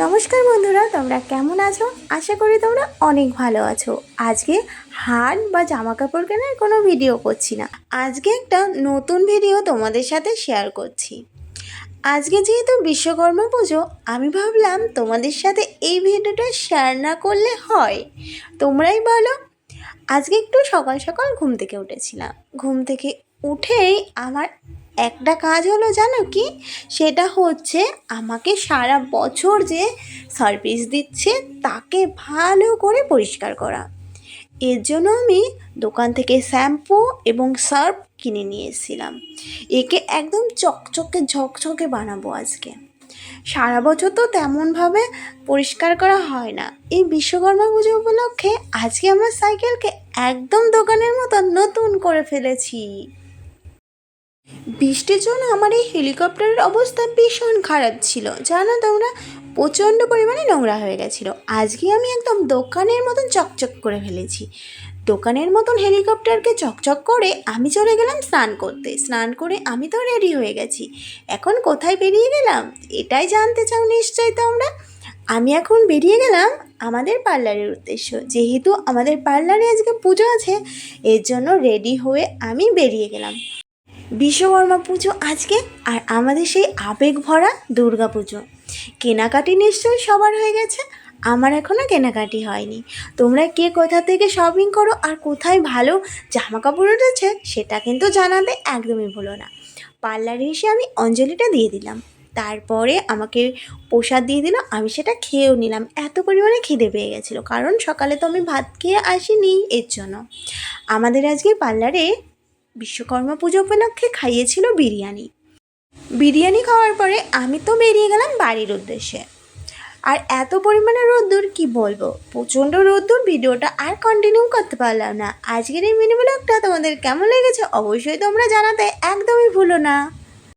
নমস্কার বন্ধুরা, তোমরা কেমন আছো? আশা করি তোমরা অনেক ভালো আছো। আজকে হাট বা জামা কাপড় কেনার কোনো ভিডিও করছি না। আজকে একটা নতুন ভিডিও তোমাদের সাথে শেয়ার করছি। আজকে যেহেতু বিশ্বকর্মা পুজো, আমি ভাবলাম তোমাদের সাথে এই ভিডিওটা শেয়ার না করলে হয়। তোমরাই বলো, আজকে একটু সকাল সকাল ঘুম থেকে উঠেছিলাম। ঘুম থেকে উঠেই আমার একটা কাজ হলো জানো কি? সেটা হচ্ছে আমাকে সারা বছর যে সার্ভিস দিচ্ছে তাকে ভালো করে পরিষ্কার করা। এর জন্য আমি দোকান থেকে শ্যাম্পু এবং সার্ফ কিনে নিয়ে এসেছিলাম একে একদম চকচকে ঝকঝকে বানাবো আজকে। সারা বছর তো তেমনভাবে পরিষ্কার করা হয় না। এই বিশ্বকর্মা পুজো উপলক্ষে আজকে আমার সাইকেলকে একদম দোকানের মতো নতুন করে ফেলেছি। বৃষ্টির জন্য আমার এই হেলিকপ্টারের অবস্থা ভীষণ খারাপ ছিল। জানো তোমরা? প্রচণ্ড পরিমাণে নোংরা হয়ে গেছিল। আজকে আমি একদম দোকানের মতন চকচক করে ফেলেছি। দোকানের মতন হেলিকপ্টারকে চকচক করে আমি চলে গেলাম স্নান করতে। স্নান করে আমি তো রেডি হয়ে গেছি। এখন কোথায় বেরিয়ে গেলাম? এটাই জানতে চাও নিশ্চয়ই তোমরা? আমি এখন বেরিয়ে গেলাম আমাদের পার্লারের উদ্দেশ্য। যেহেতু আমাদের পার্লারে আজকে পুজো আছে, এর জন্য রেডি হয়ে আমি বেরিয়ে গেলাম। বিশ্বকর্মা পুজো আজকে আর আমাদের সেই আবেগ ভরা দুর্গা পুজো। কেনাকাটি নিশ্চয়ই সবার হয়ে গেছে, আমার এখনও কেনাকাটি হয়নি। তোমরা কে কোথা থেকে শপিং করো আর কোথায় ভালো জামা কাপড় উঠেছে, সেটা কিন্তু জানাতে একদমই ভুলো না। পার্লারে এসে আমি অঞ্জলিটা দিয়ে দিলাম। তারপরে আমাকে প্রসাদ দিয়ে দিল, আমি সেটা খেয়েও নিলাম। এত পরিমাণে খিদে পেয়ে গেছিল, কারণ সকালে তো আমি ভাত খেয়ে আসিনি এর জন্য। আমাদের আজকে পার্লারে বিশ্বকর্মা পুজো উপলক্ষে খাইয়েছিল বিরিয়ানি। বিরিয়ানি খাওয়ার পরে আমি তো বেরিয়ে গেলাম বাড়ির উদ্দেশ্যে। আর এত পরিমাণে রোদ্দুর, কি বলব? প্রচণ্ড রোদ্দুর, ভিডিওটা আর কন্টিনিউ করতে পারলাম না। আজকের এই মিনি ব্লগটা তোমাদের কেমন লেগেছে অবশ্যই তোমরা জানাতে একদমই ভুলো না।